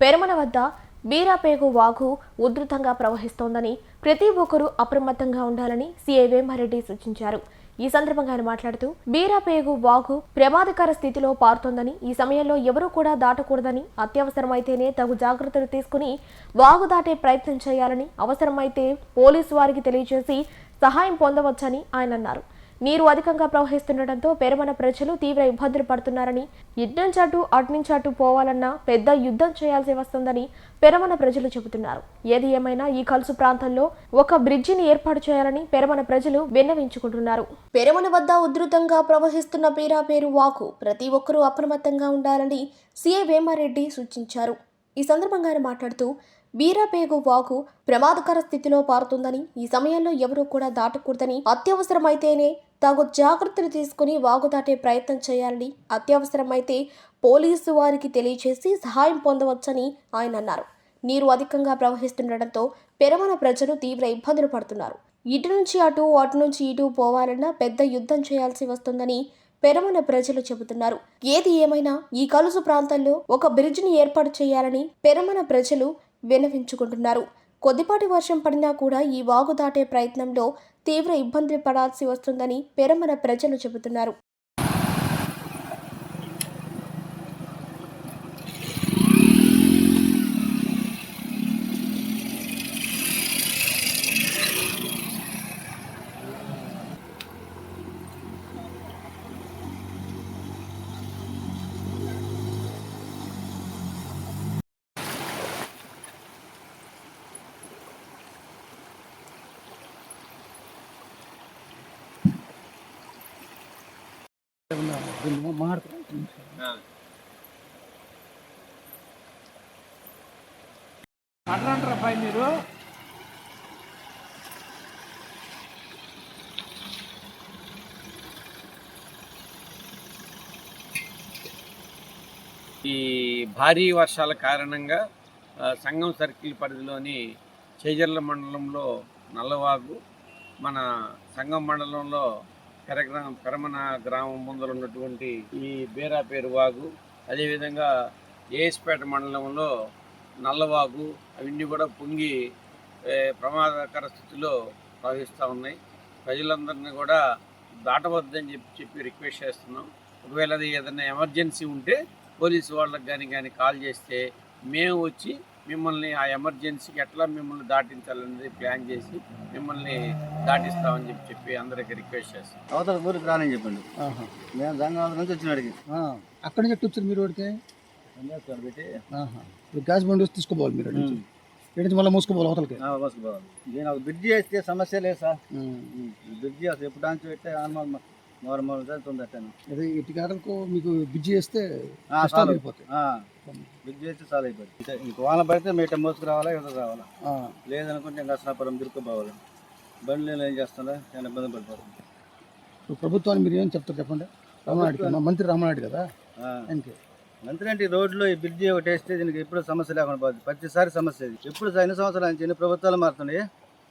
పెరమన వద్ద బీరాపేగు వాగు ఉధృతంగా ప్రవహిస్తోందని ప్రతి ఒక్కరూ అప్రమత్తంగా ఉండాలని సీఐ వేమారెడ్డి సూచించారు. ఈ సందర్భంగా ఆయన మాట్లాడుతూ బీరాపేగు వాగు ప్రమాదకర స్థితిలో పారుతోందని ఈ సమయంలో ఎవరూ కూడా దాటకూడదని అత్యవసరమైతేనే తగు జాగ్రత్తలు తీసుకుని వాగు దాటే ప్రయత్నం చేయాలని అవసరమైతే పోలీసు వారికి తెలియజేసి సహాయం పొందవచ్చని ఆయన అన్నారు. నీరు అధికంగా ప్రవహిస్తుండటంతో పెరమన ప్రజలు తీవ్ర ఇబ్బందులు పడుతున్నారని ఇట్నుంచాటు అటునుంచాటు పోవాలన్నా పెద్ద యుద్ధం చేయాల్సి వస్తుందని పెరమన ప్రజలు చెబుతున్నారు. ఏది ఏమైనా ఈ కలుసు ప్రాంతంలో ఒక బ్రిడ్జిని ఏర్పాటు చేయాలని పెరమన ప్రజలు విన్నవించుకుంటున్నారు. పెరమన వద్ద ఉధృతంగా ప్రవహిస్తున్న పేరాపేరు వాకు ప్రతి ఒక్కరూ అప్రమత్తంగా ఉండాలని సీఏ వేమారెడ్డి సూచించారు. ఈ సందర్భంగా ఆయన మాట్లాడుతూ బీరాపేగు వాగు ప్రమాదకర స్థితిలో పారుతుందని ఈ సమయంలో ఎవరూ కూడా దాటకూడదని అత్యవసరమైతేనే తగు జాగ్రత్తలు తీసుకుని వాగు దాటే ప్రయత్నం చేయాలని అత్యవసరమైతే పోలీసు వారికి తెలియజేసి సహాయం పొందవచ్చని ఆయన అన్నారు. నీరు అధికంగా ప్రవహిస్తుండటంతో పెరమన ప్రజలు తీవ్ర ఇబ్బందులు పడుతున్నారు. ఇటు నుంచి అటు అటు నుంచి ఇటు పోవాలన్నా పెద్ద యుద్ధం చేయాల్సి వస్తుందని పెరమన ప్రజలు చెబుతున్నారు. ఏది ఏమైనా ఈ కలుసు ప్రాంతంలో ఒక బ్రిడ్జిని ఏర్పాటు చేయాలని పెరమన ప్రజలు విన్నవించుకుంటున్నారు. కొద్దిపాటి వర్షం పడినా కూడా ఈ వాగు దాటే ప్రయత్నంలో తీవ్ర ఇబ్బందులు పడాల్సి వస్తుందని పెరమన ప్రజలు చెబుతున్నారు. అట్లంటారా పై మీరు ఈ భారీ వర్షాల కారణంగా సంగం సర్కిల్ పరిధిలోని చేజర్ల మండలంలో నల్లవాగు మన సంగం మండలంలో పెరగ్రామ కరమన గ్రామం ముందర ఉన్నటువంటి ఈ బేరాపేరు వాగు అదేవిధంగా ఏఎస్పేట మండలంలో నల్లవాగు అవన్నీ కూడా పొంగి ప్రమాదకర స్థితిలో ప్రవహిస్తూ ఉన్నాయి. ప్రజలందరినీ కూడా దాటవద్దని చెప్పి చెప్పి రిక్వెస్ట్ చేస్తున్నాం. ఒకవేళ అది ఏదైనా ఎమర్జెన్సీ ఉంటే పోలీసు వాళ్ళకి కానీ కానీ కాల్ చేస్తే మేము వచ్చి మిమ్మల్ని ఆ ఎమర్జెన్సీకి ఎట్లా మిమ్మల్ని దాటించాలనేది ప్లాన్ చేసి మిమ్మల్ని దాటిస్తామని చెప్పి చెప్పి అందరికి రిక్వెస్ట్ చేస్తాం. అవతల ఊరికి రానని చెప్పండి. మేము గంగావతి నుంచి వచ్చిన అడిగి అక్కడి నుంచి వచ్చారు మీరు వాడికి? పెట్టి. ఇప్పుడు గ్యాస్ బండి వస్తే తీసుకోపోవాలి మీరు మళ్ళీ మూసుకోవాలి అవతలకి. మోసుకుపోవాలి. దీని ఒక బ్రిడ్జి వేస్తే సమస్య లేదు సార్. బ్రిడ్జి అసలు ఎప్పుడు డాన్స్ పెట్టే జరుగుతుంది అట్టాను అదే ఇటు కాడలకు మీకు బిజ్జి వేస్తే కష్టాలు చాలు. అయిపోతాయి. బ్రిడ్జి వేస్తే చాలా అయిపోయింది ఇంక వాన పడితే మీట మోసుకురావాలా యువత రావాలా? ఆ, లేదనుకుంటే ఇంకా అసనాపురం తిరుక్కుపోవాలి బండ్లు ఏం చేస్తుందా చాలా ఇబ్బంది పడిపోతుంది. ప్రభుత్వాన్ని మీరు ఏం చెప్తారు చెప్పండి? రామనాయుడు మంత్రి రామనాయుడు కదా. ఆయనకి. మంత్రి అంటే రోడ్లో ఈ బ్రిడ్జి ఒకటి వేస్తే దీనికి ఎప్పుడు సమస్య లేకుండా పోతుంది ప్రతిసారి సమస్య ఇది. ఎప్పుడు ఎన్ని సంవత్సరాల నుంచి ఎన్ని ప్రభుత్వాలు మారుతున్నాయి?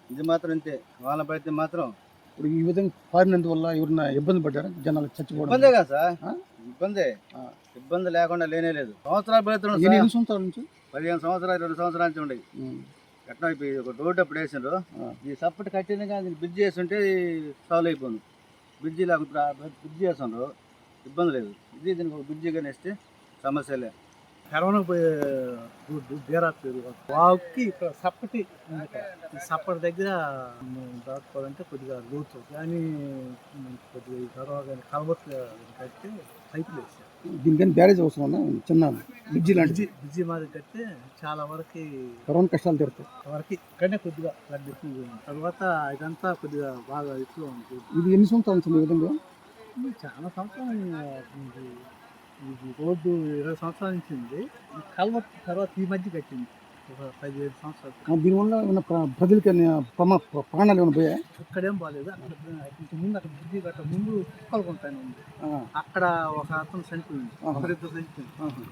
ఇది మాత్రం ఇంతే. వాన పడితే మాత్రం ఇప్పుడు ఈ విధంగా పారినందువల్ల ఎవరన్నా ఇబ్బంది పడ్డారా? జనాలు చచ్చిపోవడం ఇబ్బందే కదా సార్? ఇబ్బందే. ఇబ్బంది లేకుండా లేనే లేదు. సంవత్సరాలు పెడుతున్నాం ఎన్ని సార్. ఎన్ని సంవత్సరాల నుంచి? పదిహేను సంవత్సరాలు ఇరవై సంవత్సరాల నుంచి ఉండేవి. ఎట్లా ఇప్పుడు ఒక రోడ్డు అప్పుడు వేసిండ్రు. ఈ సప్పటి కట్టిన కానీ బ్రిడ్జి వేస్తుంటే సాల్వ్ అయిపోయింది. బ్రిడ్జి లేకుండా బ్రిడ్జి వేసిండ్రు ఇబ్బంది లేదు. ఇది దీనికి ఒక బ్రిడ్జి కానీ వేస్తే సమస్య లే కరోనా పోయే బీరా పేరు వాకి ఇక్కడ సప్పటి సప్పటి దగ్గర దాటుకోవాలంటే కొద్దిగా లోతు. కానీ కొద్దిగా ఈ కరోనా కానీ కలబొట్లు కట్టి పైపులు వేసారు దీనికని బ్యారేజ్ అవసరం చిన్న బిజ్జి లాంటిది. బిజీ బిజీ మాది కడితే చాలా వరకు కరోనా కష్టాలు తీరుతాయి. వరకు ఇక్కడనే కొద్దిగా ఫ్లడ్ ఎక్కువగా ఉంది. తర్వాత ఇదంతా కొద్దిగా బాగా ఎక్కువ ఉంది. ఇది ఎన్ని సంవత్సరాల ఈ విధంగా? చాలా ఇది రోడ్డు ఇరవై సంవత్సరాల నుంచి ఉంది. ఈ కల్వర్ట్ తర్వాత ఈ మధ్య కట్టింది. ఒక పదిహేడు సంవత్సరాలు. దీనివల్ల ప్ర- ప్రజలకి ప్రాణాలు ఏమైనా పోయాయి? ఇక్కడేం బాగాలేదు అక్కడ ముందు అక్కడ బ్రిడ్జి కట్ట ముందు కుక్కలు కొంటానే ఉంది. అక్కడ ఒక అతను చనిపోయింది. ఒకరిద్దరు చనిపోయింది.